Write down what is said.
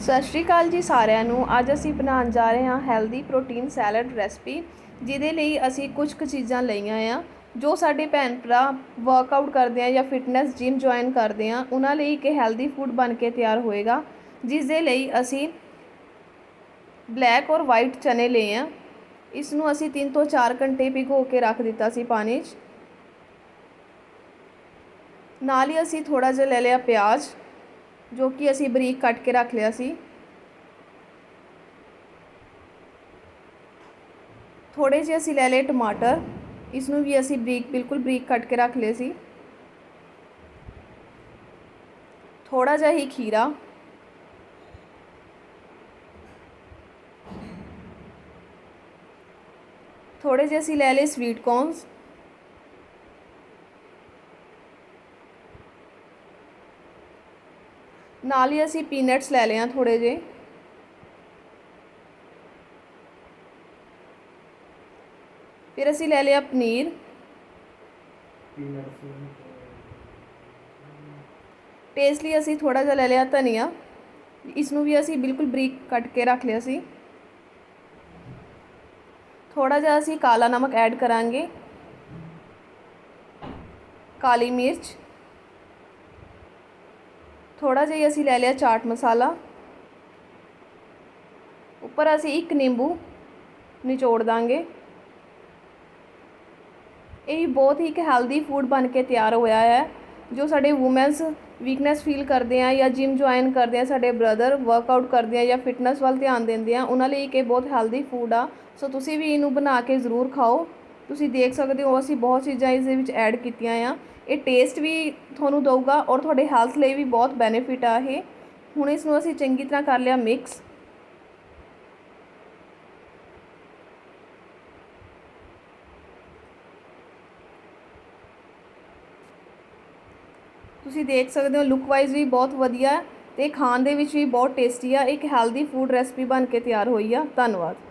ਸਤਿ ਸ਼੍ਰੀ ਅਕਾਲ ਜੀ ਸਾਰਿਆਂ ਨੂੰ। ਅੱਜ ਅਸੀਂ ਬਣਾਉਣ ਜਾ ਰਹੇ ਹਾਂ ਹੈਲਦੀ ਪ੍ਰੋਟੀਨ ਸੈਲਡ ਰੈਸਪੀ ਜਿਹਦੇ ਲਈ ਅਸੀਂ ਕੁਝ ਕੁ ਚੀਜ਼ਾਂ ਲਈਆਂ ਆ, ਜੋ ਸਾਡੇ ਭੈਣ ਭਰਾ ਵਰਕਆਊਟ ਕਰਦੇ ਆ ਜਾਂ ਫਿਟਨੈਸ ਜਿਮ ਜੁਆਇਨ ਕਰਦੇ ਆ, ਉਹਨਾਂ ਲਈ ਇੱਕ ਹੈਲਦੀ ਫੂਡ ਬਣ ਕੇ ਤਿਆਰ ਹੋਏਗਾ ਜਿਸ ਦੇ ਲਈ ਅਸੀਂ ਬਲੈਕ ਔਰ ਵਾਈਟ ਚਨੇ ਲਏ ਆ। ਇਸ ਨੂੰ ਅਸੀਂ 3 ਤੋਂ 4 ਘੰਟੇ ਭਿਗੋ ਕੇ ਰੱਖ ਦਿੱਤਾ ਸੀ ਪਾਣੀ 'ਚ। ਨਾਲ ਹੀ ਅਸੀਂ ਥੋੜਾ ਜਿਹਾ ਲੈ ਲਿਆ ਪਿਆਜ਼। ਜੋ ਕਿ ਅਸੀਂ ਬਰੀਕ ਕੱਟ ਕੇ ਰੱਖ ਲਿਆ ਸੀ। ਥੋੜੇ ਜਿਹੇ ਅਸੀਂ ਲੈ ਲਏ ਟਮਾਟਰ। ਇਸ ਨੂੰ ਵੀ ਅਸੀਂ ਬਰੀਕ, ਬਿਲਕੁਲ ਬਰੀਕ ਕੱਟ ਕੇ ਰੱਖ ਲਏ ਸੀ। ਥੋੜਾ ਜਿਹਾ ਹੀ ਖੀਰਾ। ਥੋੜੇ ਜਿਹੇ ਅਸੀਂ ਲੈ ਲਏ ਸਵੀਟ ਕੌਰਨਸ ਨਾਲ ਹੀ ਅਸੀਂ ਪੀਨਟਸ ਲੈ ਲਏ ਆ ਥੋੜੇ ਜਿਹੇ। ਫਿਰ ਅਸੀਂ ਲੈ ਲਿਆ ਪਨੀਰ। ਟੇਸਟ ਲਈ ਅਸੀਂ ਥੋੜਾ ਜਿਹਾ ਲੈ ਲਿਆ ਧਨੀਆ। ਇਸ ਨੂੰ ਵੀ ਅਸੀਂ ਬਿਲਕੁਲ ਬਰੀਕ ਕੱਟ ਕੇ ਰੱਖ ਲਿਆ ਸੀ। ਥੋੜਾ ਜਿਹਾ ਅਸੀਂ ਕਾਲਾ ਨਮਕ ਐਡ ਕਰਾਂਗੇ। ਕਾਲੀ ਮਿਰਚ। ਥੋੜਾ ਜਿਹਾ ਅਸੀਂ ਲੈ ਲਿਆ ਚਾਟ ਮਸਾਲਾ। ਉੱਪਰ ਅਸੀਂ ਇੱਕ ਨਿੰਬੂ ਨਿਚੋੜ ਦਾਂਗੇ। ਇਹ ਬਹੁਤ ਹੀ ਇੱਕ ਹੈਲਦੀ ਫੂਡ ਬਣ ਕੇ ਤਿਆਰ ਹੋਇਆ ਹੈ, ਜੋ ਸਾਡੇ ਔਮਨਸ ਵੀਕਨੈਸ ਫੀਲ ਕਰਦੇ ਆ ਜਾਂ ਜਿਮ ਜੁਆਇਨ ਕਰਦੇ ਆ, ਸਾਡੇ ਬ੍ਰਦਰ ਵਰਕਆਊਟ ਕਰਦੇ ਆ ਜਾਂ ਫਿਟਨੈਸ ਵੱਲ ਧਿਆਨ ਦਿੰਦੇ ਆ, ਉਹਨਾਂ ਲਈ ਇਹ ਬਹੁਤ ਹੈਲਦੀ ਫੂਡ ਆ। ਸੋ ਤੁਸੀਂ ਵੀ ਇਹਨੂੰ ਬਣਾ ਕੇ ਜ਼ਰੂਰ ਖਾਓ। ਤੁਸੀਂ ਦੇਖ ਸਕਦੇ ਹੋ, ਅਸੀਂ ਬਹੁਤ ਚੀਜ਼ਾਂ ਇਸ ਦੇ ਵਿੱਚ ਐਡ ਕੀਤੀਆਂ ਆ। ਇਹ ਟੇਸਟ ਵੀ ਤੁਹਾਨੂੰ ਦਊਗਾ ਔਰ ਤੁਹਾਡੇ ਹੈਲਥ ਲਈ ਵੀ ਬਹੁਤ ਬੈਨੀਫਿਟ ਆ ਇਹ। ਹੁਣ ਇਸ ਨੂੰ ਅਸੀਂ ਚੰਗੀ ਤਰ੍ਹਾਂ ਕਰ ਲਿਆ ਮਿਕਸ ਤੁਸੀਂ ਦੇਖ ਸਕਦੇ ਹੋ ਲੁੱਕ ਵਾਈਜ਼ ਵੀ ਬਹੁਤ ਵਧੀਆ ਤੇ ਖਾਣ ਦੇ ਵਿੱਚ ਵੀ ਬਹੁਤ ਟੇਸਟੀ ਆ। ਇੱਕ ਹੈਲਦੀ ਫੂਡ ਰੈਸਪੀ ਬਣ ਕੇ ਤਿਆਰ ਹੋਈ ਆ। ਧੰਨਵਾਦ।